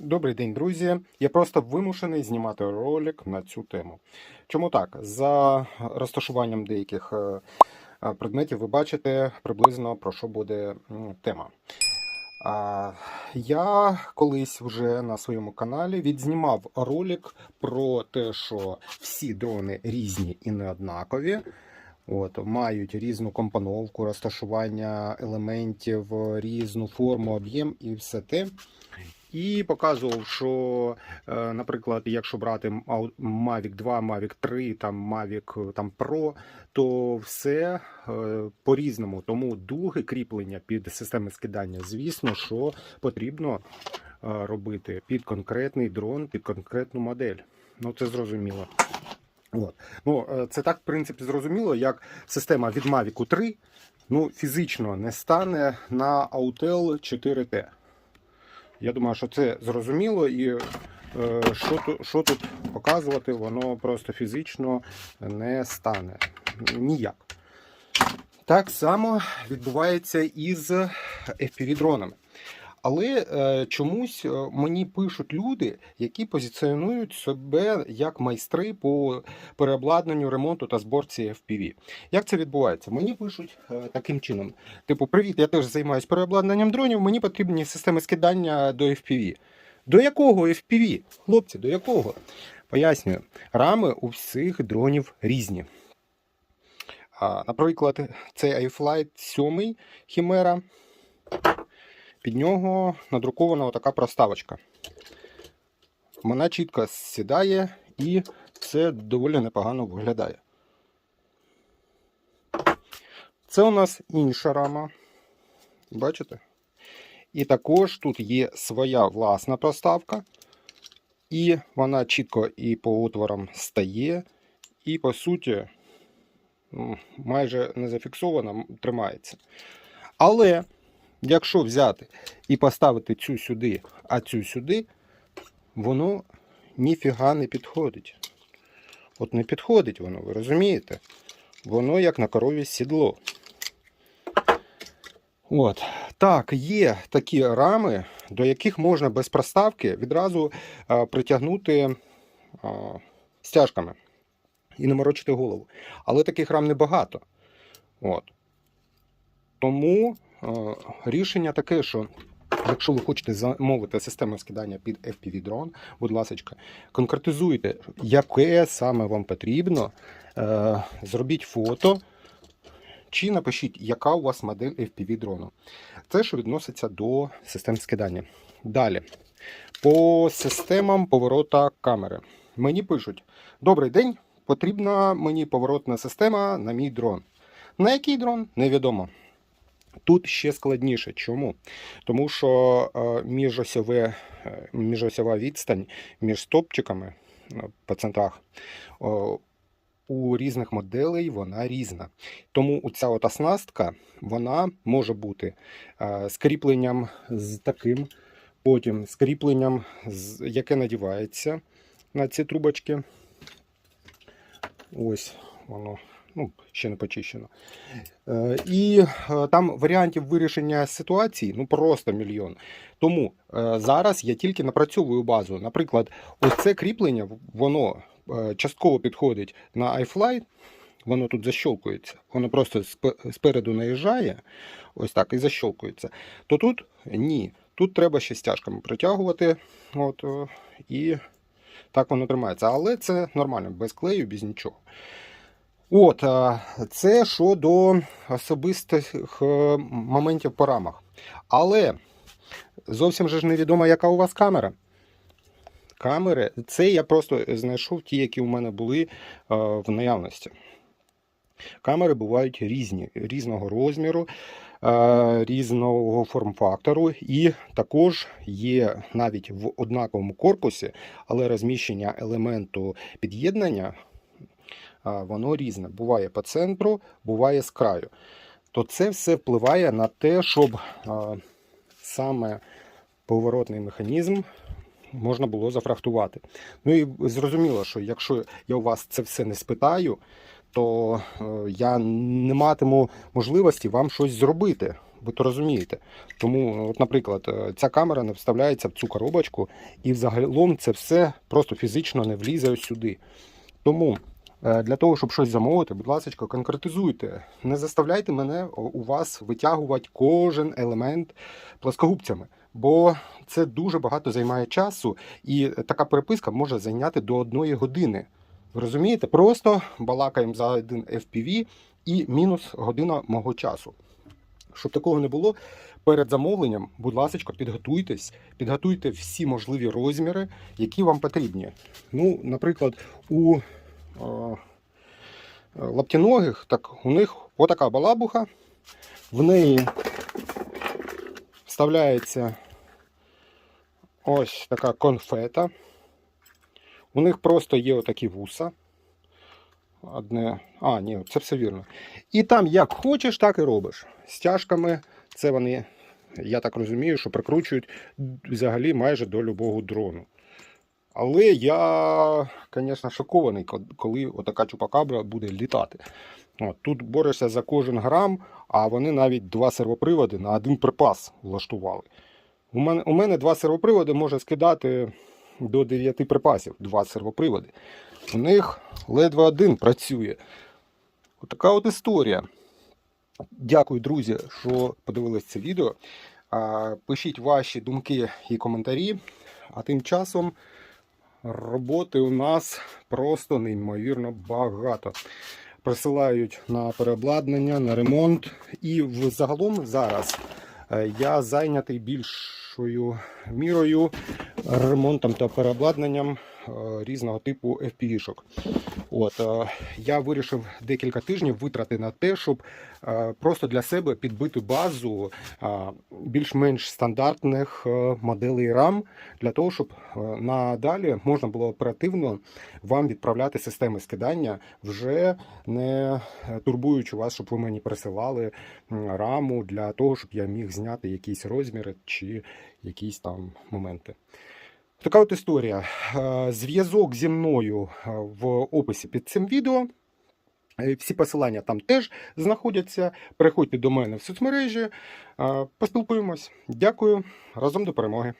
Добрий день, друзі. Я просто вимушений знімати ролик на цю тему. Чому так? За розташуванням деяких е, е, предметів ви бачите приблизно про що буде тема. Я колись вже на своєму каналі відзнімав ролик про те, що всі дрони різні і не однакові. От, мають різну компоновку, розташування елементів, різну форму, об'єм і все те. І показував, що, е, наприклад, якщо брати Mavic 2, Mavic 3, там Mavic там, Pro, то все е, по-різному. Тому дуги кріплення під системи скидання, звісно, що потрібно е, робити під конкретний дрон, під конкретну модель. Ну, це зрозуміло. От. Ну, е, це так, в принципі, зрозуміло, як система від Mavic 3 ну, фізично не стане на Autel 4T. Я думаю, що це зрозуміло, і е, що, тут, що тут показувати, воно просто фізично не стане ніяк. Так само відбувається і з FPV-дронами. Але е, чомусь е, мені пишуть люди, які позиціонують себе як майстри по переобладнанню, ремонту та зборці FPV. Як це відбувається? Мені пишуть е, таким чином: типу, привіт, я теж займаюся переобладнанням дронів, мені потрібні системи скидання до FPV. До якого FPV? Хлопці, до якого? Пояснюю, рами у всіх дронів різні. Наприклад, цей iFlight 7 Chimera, під нього надрукована така проставочка. Вона чітко сідає і це доволі непогано виглядає. Це у нас інша рама. Бачите? І також тут є своя власна проставка. І вона чітко і по отворам стає, і по суті майже не зафіксована, тримається. Але якщо взяти і поставити цю сюди, а цю сюди, воно ніфіга не підходить. От не підходить воно, ви розумієте? Воно як на корові сідло. От. Так, є такі рами, до яких можна без проставки відразу а, притягнути а, стяжками і не морочити голову. Але таких рам небагато. От. Тому рішення таке, що якщо ви хочете замовити систему скидання під FPV-дрон, будь ласка, конкретизуйте, яке саме вам потрібно, е, зробіть фото. Чи напишіть, яка у вас модель FPV дрону. Це що відноситься до систем скидання. Далі. По системам поворота камери. Мені пишуть: Добрий день, потрібна мені поворотна система на мій дрон. На який дрон? Невідомо. Тут ще складніше. Чому? Тому що е, міжосьове, е, міжосьова відстань між стопчиками е, по центрах у різних моделей вона різна. Тому ця от оснастка вона може бути е, з таким, потім з кріпленням, з, яке надівається на ці трубочки. Ось воно. Ну, ще не почищено. Е, І е, там варіантів вирішення ситуації ну просто мільйон. Тому е, зараз я тільки напрацьовую базу. Наприклад, ось це кріплення, воно частково підходить на iFlight, воно тут защолкується. Воно просто спереду наїжджає, ось так, і защолкується. То тут ні. Тут треба ще стяжками притягувати. От, і так воно тримається. Але це нормально, без клею, без нічого. От, це щодо особистих е, моментів по рамах. Але зовсім же ж невідомо, яка у вас камера. Камери, це я просто знайшов ті, які у мене були е, в наявності. Камери бувають різні, різного розміру, е, різного форм-фактору, і також є навіть в однаковому корпусі, але розміщення елементу під'єднання воно різне. Буває по центру, буває з краю. То це все впливає на те, щоб саме поворотний механізм можна було зафрахтувати. Ну і зрозуміло, що якщо я у вас це все не спитаю, то е, я не матиму можливості вам щось зробити. Ви то розумієте. Тому, от, наприклад, е, ця камера не вставляється в цю коробочку, і взагалом це все просто фізично не влізе сюди. Тому для того, щоб щось замовити, будь ласка, конкретизуйте. Не заставляйте мене у вас витягувати кожен елемент плоскогубцями, бо це дуже багато займає часу, і така переписка може зайняти до одної години. Ви розумієте? Просто балакаємо за один FPV і мінус година мого часу. Щоб такого не було, перед замовленням, будь ласка, підготуйтесь, підготуйте всі можливі розміри, які вам потрібні. Ну, наприклад, у е, лаптяногих, так у них отака балабуха, в неї вставляється ось така конфета. У них просто є отакі вуса. Одне. А, ні, це все вірно. І там як хочеш, так і робиш. Стяжками це вони, я так розумію, що прикручують взагалі майже до любого дрону. Але я, звісно, шокований, коли отака чупакабра буде літати. От, тут борешся за кожен грам, а вони навіть два сервоприводи на один припас влаштували. У мене, у мене два сервоприводи може скидати до 9 припасів, два сервоприводи. У них ледве один працює. Отака от історія. Дякую, друзі, що подивились це відео. Пишіть ваші думки і коментарі. А тим часом роботи у нас просто неймовірно багато. Присилають на переобладнання, на ремонт. І взагалом зараз е, я зайнятий більшою мірою ремонтом та переобладнанням різного типу FPV-шок. От, е, я вирішив декілька тижнів витрати на те, щоб е, просто для себе підбити базу е, більш-менш стандартних е, моделей RAM, для того, щоб е, надалі можна було оперативно вам відправляти системи скидання, вже не е, турбуючи вас, щоб ви мені присилали раму для того, щоб я міг зняти якісь розміри чи якісь там моменти. Така от історія. Е, Зв'язок зі мною е, в описі під цим відео. Е, Всі посилання там теж знаходяться. Переходьте до мене в соцмережі, поспілкуємось. Дякую. Разом до перемоги.